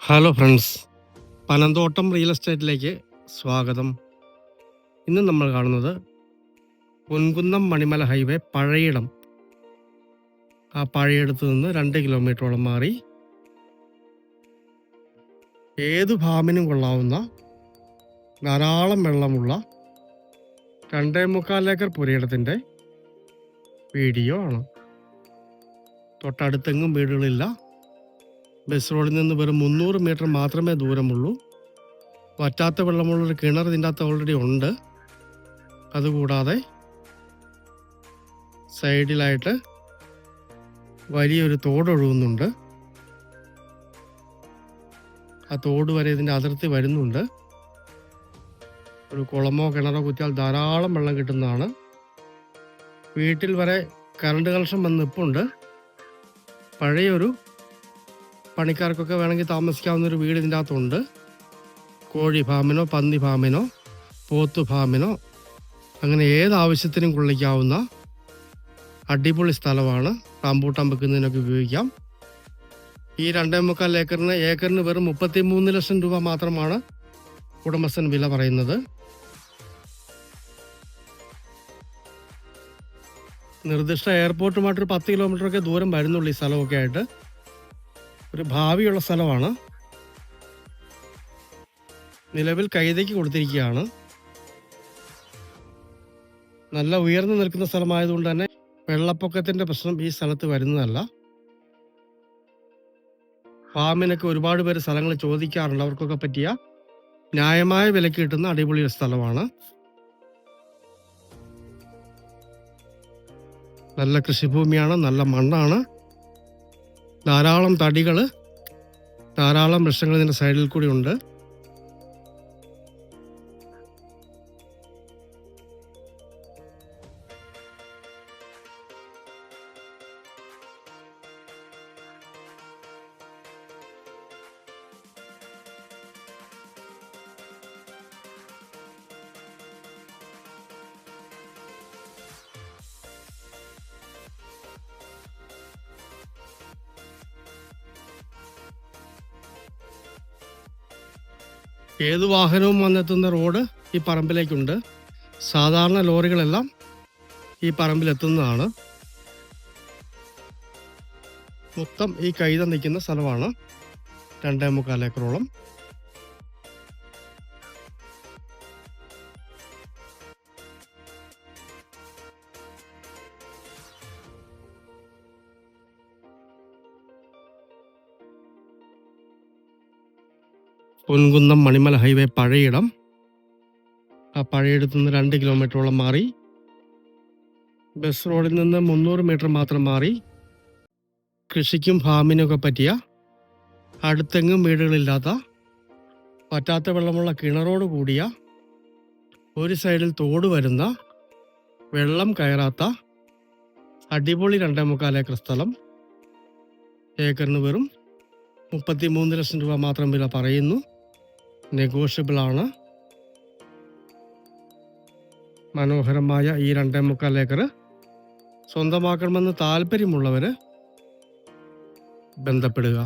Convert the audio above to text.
Hello friends Panamthottam real എസ്റ്റേറ്റിലേക്ക് സ്വാഗതം. ഇന്ന് നമ്മൾ കാണുന്നത് പൊൻകുന്നം മണിമല ഹൈവേ പഴയിടം. ആ പഴയിടത്ത് നിന്ന് രണ്ട് കിലോമീറ്ററോളം മാറി ഏത് ഫാമിനും കൊള്ളാവുന്ന ധാരാളം വെള്ളമുള്ള രണ്ടേ മുക്കാൽ ഏക്കർ പുരയിടത്തിന്റെ വീഡിയോ ആണ്. തൊട്ടടുത്തെങ്ങും വീടുകളില്ല. ബസ് റോഡിൽ നിന്ന് വെറും മുന്നൂറ് മീറ്റർ മാത്രമേ ദൂരമുള്ളൂ. വറ്റാത്ത വെള്ളമുള്ളൊരു കിണർ ഇതിന്റെ അകത്ത് ഓൾറെഡി ഉണ്ട്. അതുകൂടാതെ സൈഡിലായിട്ട് വലിയൊരു തോടൊഴുകുന്നുണ്ട് ആ തോട് വരെ ഇതിന്റെ അതിർത്തി വരുന്നുണ്ട്. ഒരു കുളമോ കിണറോ കുത്തിയാൽ ധാരാളം വെള്ളം കിട്ടുന്നതാണ്. വീട്ടിൽ വരെ കറണ്ട് കണക്ഷൻ വന്ന് നിൽപ്പുണ്ട് പഴയൊരു പണിക്കാർക്കൊക്കെ വേണമെങ്കിൽ താമസിക്കാവുന്ന ഒരു വീട് ഇതിന്റെ അകത്തുണ്ട്. കോഴി ഫാമിനോ പന്നി ഫാമിനോ പോത്ത് ഫാമിനോ അങ്ങനെ ഏത് ആവശ്യത്തിനും കൊള്ളിക്കാവുന്ന അടിപൊളി സ്ഥലമാണ്. റാമ്പൂട്ടാൻ വെക്കുന്നതിനൊക്കെ ഉപയോഗിക്കാം. ഈ രണ്ടേ മുക്കാൽ ഏക്കറിന് ഏക്കറിന് വെറും മുപ്പത്തി മൂന്ന് ലക്ഷം രൂപ മാത്രമാണ് ഉടമസ്ഥൻ വില പറയുന്നത്. നിർദ്ദിഷ്ട എയർപോർട്ടുമായിട്ടൊരു പത്ത് കിലോമീറ്ററൊക്കെ ദൂരം വരുന്നുള്ളൂ ഈ സ്ഥലമൊക്കെ ആയിട്ട്. ഒരു ഭാവിയുള്ള സ്ഥലമാണ്. നിലവിൽ കൈതയ്ക്ക് കൊടുത്തിരിക്കുകയാണ്. നല്ല ഉയർന്നു നിൽക്കുന്ന സ്ഥലമായതുകൊണ്ട് തന്നെ വെള്ളപ്പൊക്കത്തിന്റെ പ്രശ്നം ഈ സ്ഥലത്ത് വരുന്നതല്ല. ഫാമിനൊക്കെ ഒരുപാട് പേര് സ്ഥലങ്ങൾ ചോദിക്കാറുണ്ട്. അവർക്കൊക്കെ പറ്റിയ ന്യായമായ വിലക്ക് കിട്ടുന്ന അടിപൊളി ഒരു സ്ഥലമാണ്. നല്ല കൃഷിഭൂമിയാണ് നല്ല മണ്ണാണ്. ധാരാളം തടികൾ ധാരാളം വൃക്ഷങ്ങൾ ഇതിന്റെ സൈഡിൽ കൂടി ഉണ്ട്. ഏത് വാഹനവും വന്നെത്തുന്ന റോഡ് ഈ പറമ്പിലേക്കുണ്ട്. സാധാരണ ലോറികളെല്ലാം ഈ പറമ്പിലെത്തുന്നതാണ്. മൊത്തം ഈ കൈത നിൽക്കുന്ന സ്ഥലമാണ്. രണ്ടേ മുക്കാൽ ഏക്കറോളം. പൊൻകുന്നം മണിമല ഹൈവേ പഴയിടം ആ പഴയിടത്തു നിന്ന് രണ്ട് കിലോമീറ്ററോളം മാറി. ബസ് റോഡിൽ നിന്ന് മുന്നൂറ് മീറ്റർ മാത്രം മാറി. കൃഷിക്കും ഫാമിനൊക്കെ പറ്റിയ അടുത്തെങ്ങും വീടുകളില്ലാത്ത പറ്റാത്ത വെള്ളമുള്ള കിണറോട് കൂടിയ ഒരു സൈഡിൽ തോട് വരുന്ന വെള്ളം കയറാത്ത അടിപൊളി രണ്ടേ മുക്കാൽ ഏക്കർ സ്ഥലം. ഏക്കറിന് വെറും മുപ്പത്തി മൂന്ന് ലക്ഷം രൂപ മാത്രം വില പറയുന്നു. നെഗോഷ്യബിൾ ആണ് മനോഹരമായ ഈ രണ്ടേ മുക്കാൽ ഏക്കർ സ്വന്തമാക്കണമെന്ന് താല്പര്യമുള്ളവർ ബന്ധപ്പെടുക.